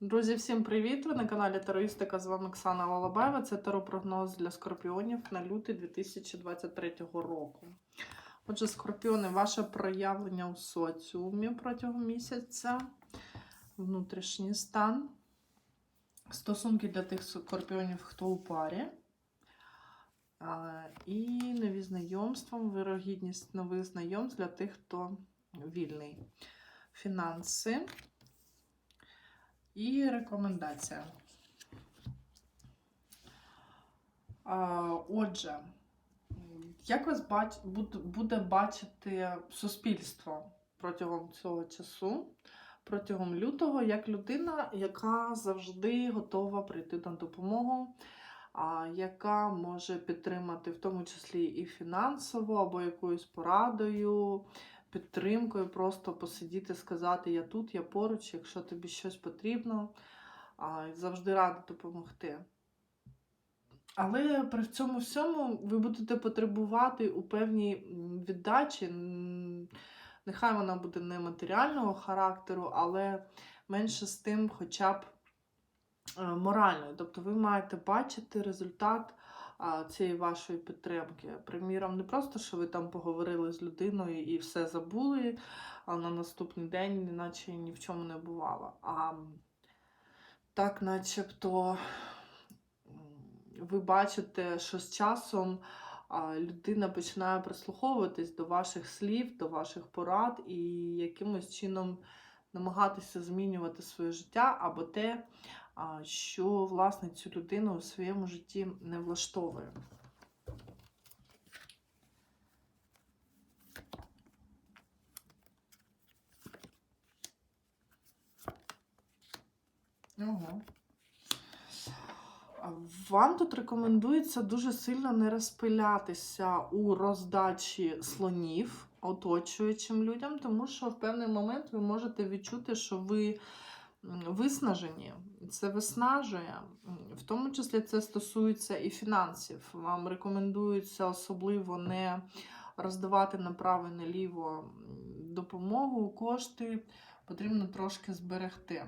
Друзі, всім привіт! Ви на каналі Тароїстика. З вами Оксана Волобаєва. Це таропрогноз для скорпіонів на лютий 2023 року. Отже, скорпіони, ваше проявлення у соціумі протягом місяця, внутрішній стан, стосунки для тих скорпіонів, хто у парі. І нові знайомства, вирогідність нових знайомств для тих, хто вільний. Фінанси. І рекомендація. Отже, як вас буде бачити суспільство протягом цього часу, протягом лютого, як людина, яка завжди готова прийти на допомогу, яка може підтримати в тому числі і фінансово, або якоюсь порадою, підтримкою, просто посидіти, сказати Я тут, я поруч, якщо тобі щось потрібно, завжди рада допомогти. Але при цьому всьому ви будете потребувати у певній віддачі. Нехай вона буде не матеріального характеру, але менше з тим, хоча б е, моральної. Тобто ви маєте бачити результат цієї вашої підтримки. Приміром, не просто, що ви там поговорили з людиною і все забули, а на наступний день, наче ні в чому не бувало. А так, начебто, ви бачите, що з часом людина починає прислуховуватись до ваших слів, до ваших порад і якимось чином намагатися змінювати своє життя або те, що власне цю людину у своєму житті не влаштовує. Ого. Вам тут рекомендується дуже сильно не розпилятися у роздачі слонів оточуючим людям, тому що в певний момент ви можете відчути, що ви виснажені, це виснажує. В тому числі це стосується і фінансів. Вам рекомендується особливо не роздавати направо і наліво допомогу, кошти потрібно трошки зберегти.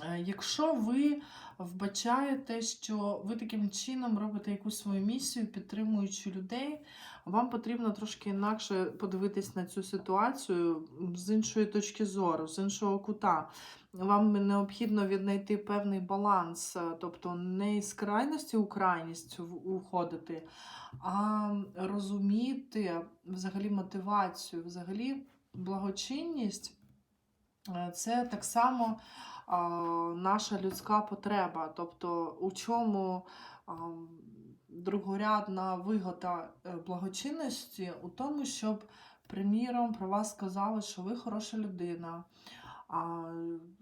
Е, Якщо ви вбачаєте, що ви таким чином робите якусь свою місію, підтримуючи людей, вам потрібно трошки інакше подивитись на цю ситуацію з іншої точки зору, з іншого кута. Вам необхідно віднайти певний баланс, е, тобто не із крайності у крайність уходити, а розуміти взагалі мотивацію, взагалі благочинність е, це так само наша людська потреба. Тобто, у чому другорядна вигода е, благочинності у тому, щоб, приміром, про вас сказали, що ви хороша людина. А,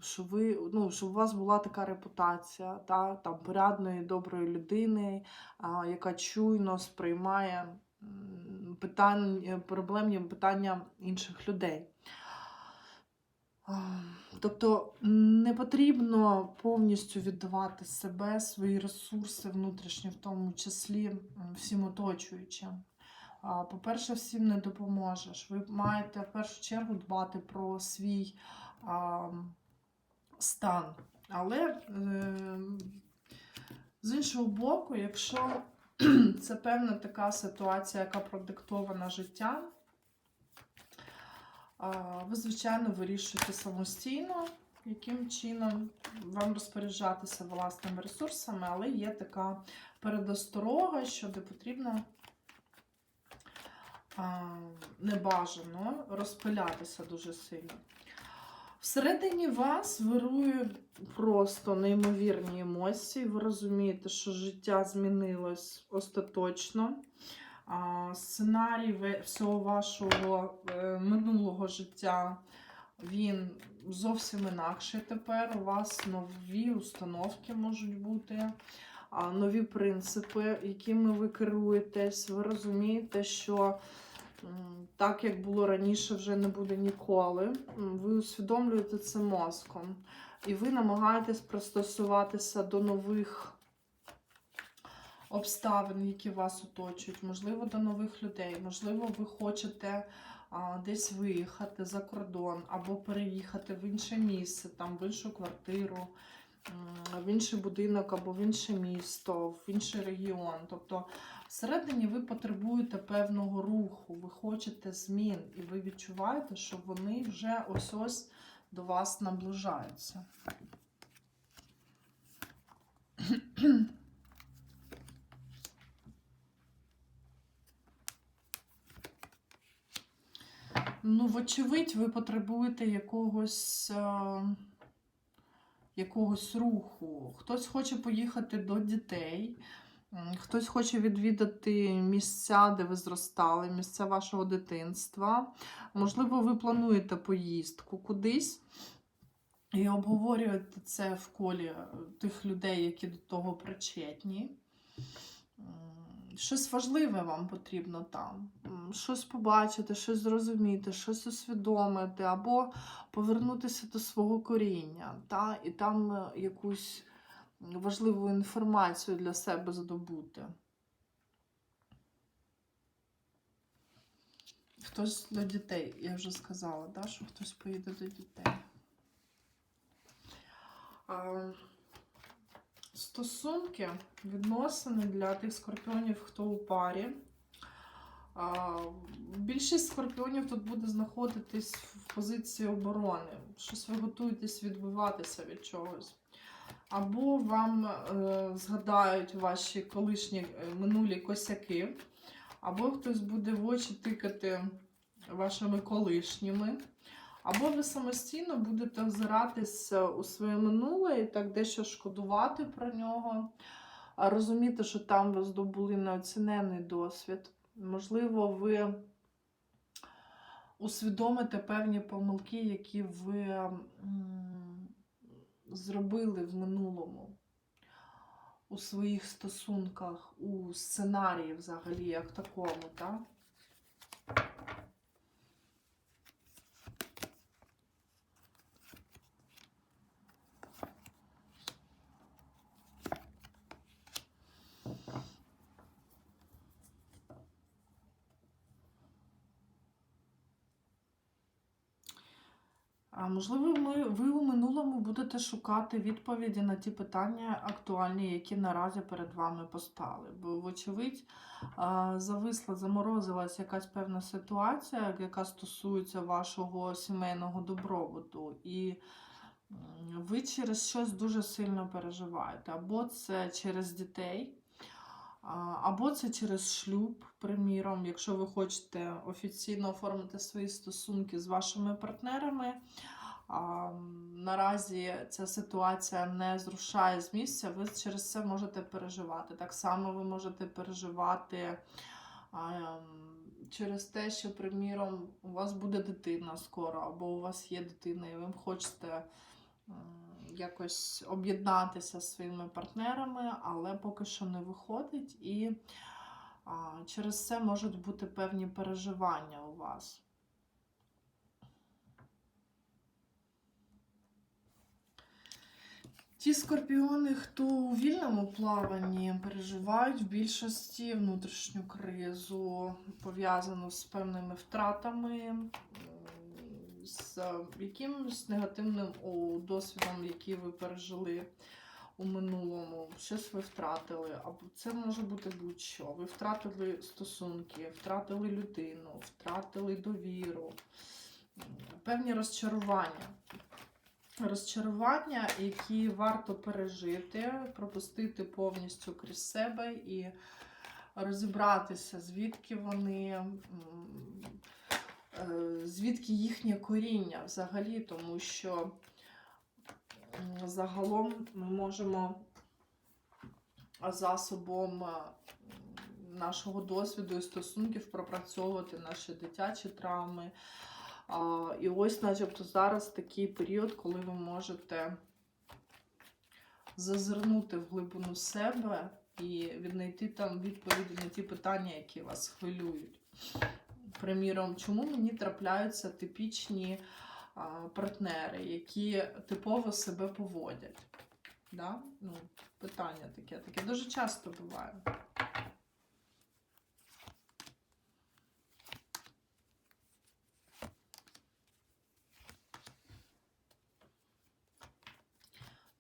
що ви, ну, щоб у вас була така репутація, та, там, порядної, доброї людини, а, яка чуйно сприймає м, питань, проблемні питання інших людей. А, Тобто не потрібно повністю віддавати себе, свої ресурси внутрішні, в тому числі всім оточуючим. По-перше, всім не допоможеш. Ви маєте в першу чергу дбати про свій а, стан. Але е, з іншого боку, якщо це певна така ситуація, яка продиктована життям, ви, звичайно, вирішуєте самостійно, яким чином вам розпоряджатися власними ресурсами, але є така передосторога, що де потрібно небажано розпилятися дуже сильно. Всередині вас вирують просто неймовірні емоції. Ви розумієте, що життя змінилось остаточно. Сценарій всього вашого е, минулого життя він зовсім інакший тепер. У вас нові установки можуть бути, нові принципи, якими ви керуєтесь. Ви розумієте, що так, як було раніше, вже не буде ніколи. Ви усвідомлюєте це мозком. І ви намагаєтесь пристосуватися до нових обставин, які вас оточують, можливо, до нових людей, можливо, ви хочете а, десь виїхати за кордон або переїхати в інше місце, там в іншу квартиру, в інший будинок або в інше місто, в інший регіон. Тобто всередині ви потребуєте певного руху, ви хочете змін, і ви відчуваєте, що вони вже ось ось до вас наближаються. Ну, вочевидь, ви потребуєте якогось, е, якогось руху. Хтось хоче поїхати до дітей, хтось хоче відвідати місця, де ви зростали, місця вашого дитинства. Можливо, ви плануєте поїздку кудись і обговорюєте це в колі тих людей, які до того причетні. Щось важливе вам потрібно там. Щось побачити, щось зрозуміти, щось усвідомити, або повернутися до свого коріння, та? і там е, якусь важливу інформацію для себе здобути. Хтось до дітей, я вже сказала, да, що хтось поїде до дітей. Стосунки, відносини для тих скорпіонів, хто у парі. Більшість скорпіонів тут буде знаходитись в позиції оборони. Щось ви готуєтесь відбиватися від чогось. Або вам е, згадають ваші колишні е, минулі косяки, або хтось буде в очі тикати вашими колишніми. Або ви самостійно будете озиратися у своє минуле і так дещо шкодувати про нього, розуміти, що там ви здобули неоцінений досвід. Можливо, ви усвідомите певні помилки, які ви зробили в минулому. У своїх стосунках, у сценарії взагалі, як такому, так? А можливо, ми, ви у минулому будете шукати відповіді на ті питання актуальні, які наразі перед вами постали. Бо, вочевидь, зависла, заморозилась якась певна ситуація, яка стосується вашого сімейного добробуту. І ви через щось дуже сильно переживаєте. Або це через дітей, або це через шлюб, приміром, якщо ви хочете офіційно оформити свої стосунки з вашими партнерами. Наразі ця ситуація не зрушає з місця, ви через це можете переживати. Так само ви можете переживати через те, що, приміром, у вас буде дитина скоро, або у вас є дитина, і ви хочете якось об'єднатися з своїми партнерами, але поки що не виходить, і а, через це можуть бути певні переживання у вас. Ті скорпіони, хто у вільному плаванні переживають в більшості внутрішню кризу, пов'язану з певними втратами, з якимось негативним досвідом, який ви пережили у минулому. Щось ви втратили. Або це може бути будь-що. Ви втратили стосунки, втратили людину, втратили довіру, певні розчарування розчарування, які варто пережити, пропустити повністю крізь себе і розібратися, звідки вони, е, звідки їхнє коріння взагалі, тому що загалом ми можемо засобом е, нашого досвіду і стосунків пропрацьовувати наші дитячі травми. І ось, начебто, зараз такий період, коли ви можете зазирнути в глибину себе і віднайти там відповіді на ті питання, які вас хвилюють. Приміром, чому мені трапляються типічні а, партнери, які типово себе поводять? Да? Ну, Питання таке, таке дуже часто буває.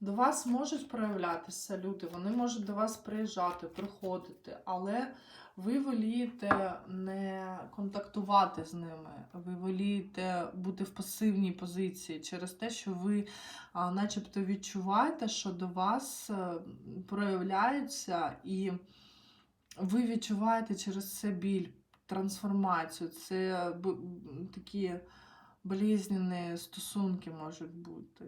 До вас можуть проявлятися люди, вони можуть до вас приїжджати, приходити, але ви волієте не контактувати з ними, ви волієте бути в пасивній позиції через те, що ви начебто відчуваєте, що до вас е, проявляються, і ви відчуваєте через це біль, трансформацію. Це такі болезненні стосунки можуть бути.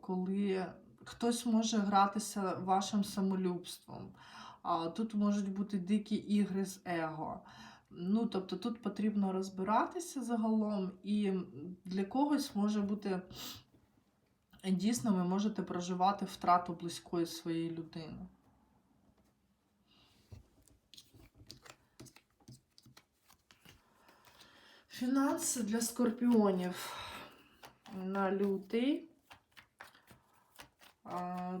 Коли хтось може гратися вашим самолюбством. Тут можуть бути дикі ігри з его. Ну, тобто тут потрібно розбиратися загалом, і для когось може бути дійсно ви можете проживати втрату близької своєї людини. Фінанси для скорпіонів на лютий.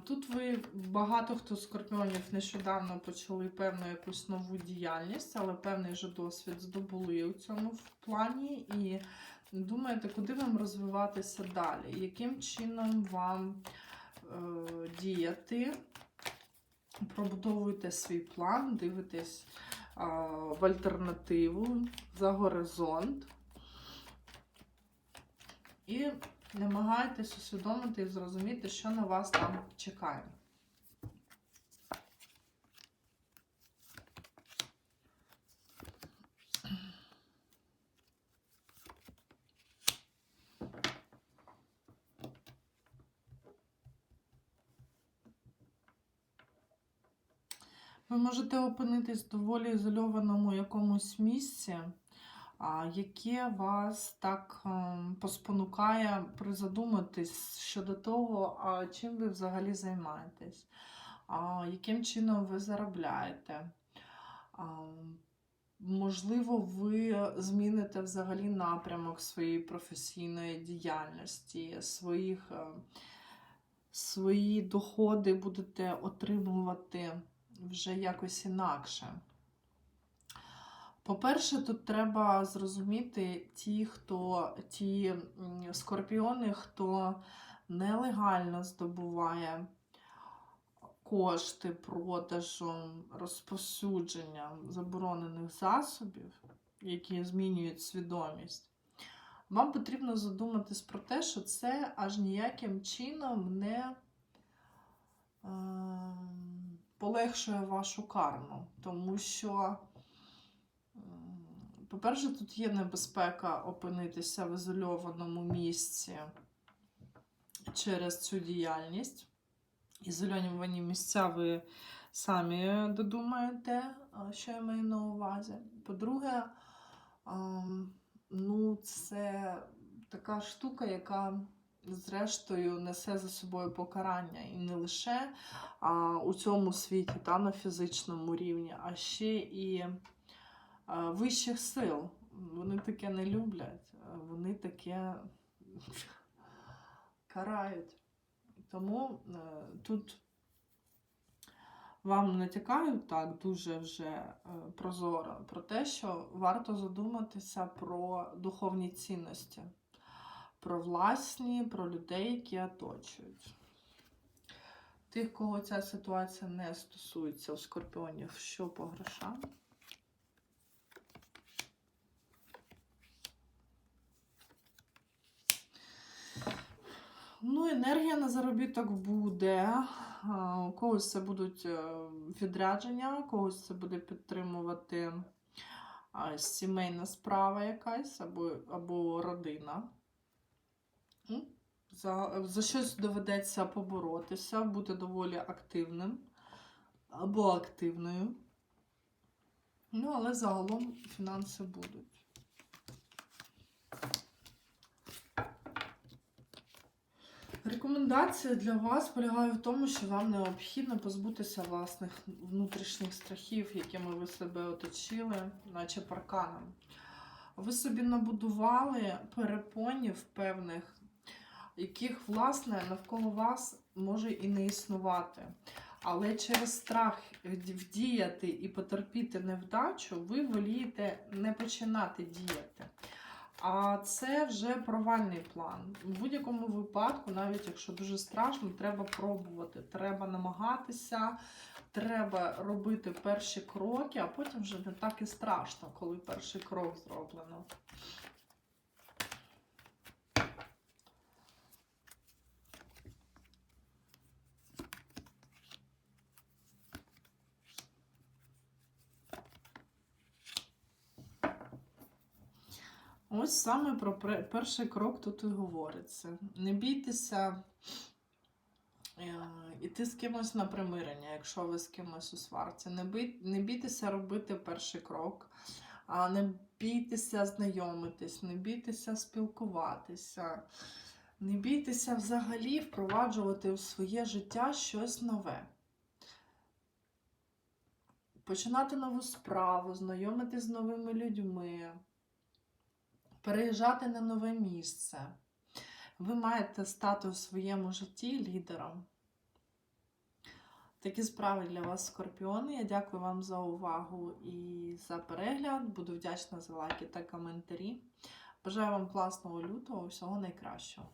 Тут ви багато хто з скорпіонів нещодавно почали певну якусь нову діяльність, але певний же досвід здобули у цьому плані. І думаєте, куди вам розвиватися далі? Яким чином вам е, діяти? Пробудовуєте свій план, дивитесь а, в альтернативу за горизонт. І намагайтесь усвідомити і зрозуміти, що на вас там чекає. Ви можете опинитись в доволі ізольованому якомусь місці, яке вас так ем, поспонукає призадуматись щодо того, чим ви взагалі займаєтесь, яким чином ви заробляєте. Можливо, ви зміните взагалі напрямок своєї професійної діяльності, своїх, е, свої доходи будете отримувати вже якось інакше. По-перше, тут треба зрозуміти ті, хто ті скорпіони, хто нелегально здобуває кошти продажем, розповсюдженням заборонених засобів, які змінюють свідомість. Вам потрібно задуматись про те, що це аж ніяким чином не ем, полегшує вашу карму, тому що, по-перше, тут є небезпека опинитися в ізольованому місці через цю діяльність. Ізольовані місця ви самі додумаєте, що я маю на увазі. По-друге, ну, це така штука, яка зрештою несе за собою покарання. І не лише а, у цьому світі, та на фізичному рівні, а ще і вищих сил. Вони таке не люблять, вони таке карають. Тому е, тут вам натякають так дуже вже е, прозоро про те, що варто задуматися про духовні цінності, про власні, про людей, які оточують. Тих, кого ця ситуація не стосується у скорпіонів, що по грошам. Ну, енергія на заробіток буде. У когось це будуть е, відрядження, у когось це буде підтримувати сімейна справа якась або, або родина. За, за щось доведеться поборотися, бути доволі активним або активною. Ну, але загалом фінанси будуть. Рекомендація для вас полягає в тому, що вам необхідно позбутися власних внутрішніх страхів, якими ви себе оточили, наче парканом. Ви собі набудували перепонів певних, яких, власне, навколо вас може і не існувати. Але через страх вдіяти і потерпіти невдачу, ви волієте не починати діяти. А це вже провальний план. У будь-якому випадку, навіть якщо дуже страшно, треба пробувати. Треба намагатися, треба робити перші кроки, а потім вже не так і страшно, коли перший крок зроблено. Ось саме про перший крок тут і говориться. Не бійтеся е, іти з кимось на примирення, якщо ви з кимось у сварці. Не, бий, не бійтеся робити перший крок, а не бійтеся знайомитись, не бійтеся спілкуватися, не бійтеся взагалі впроваджувати у своє життя щось нове. Починати нову справу, знайомитись з новими людьми переїжджати на нове місце. Ви маєте стати у своєму житті лідером. Такі справи для вас, скорпіони. Я дякую вам за увагу і за перегляд. Буду вдячна за лайки та коментарі. Бажаю вам класного лютого, всього найкращого.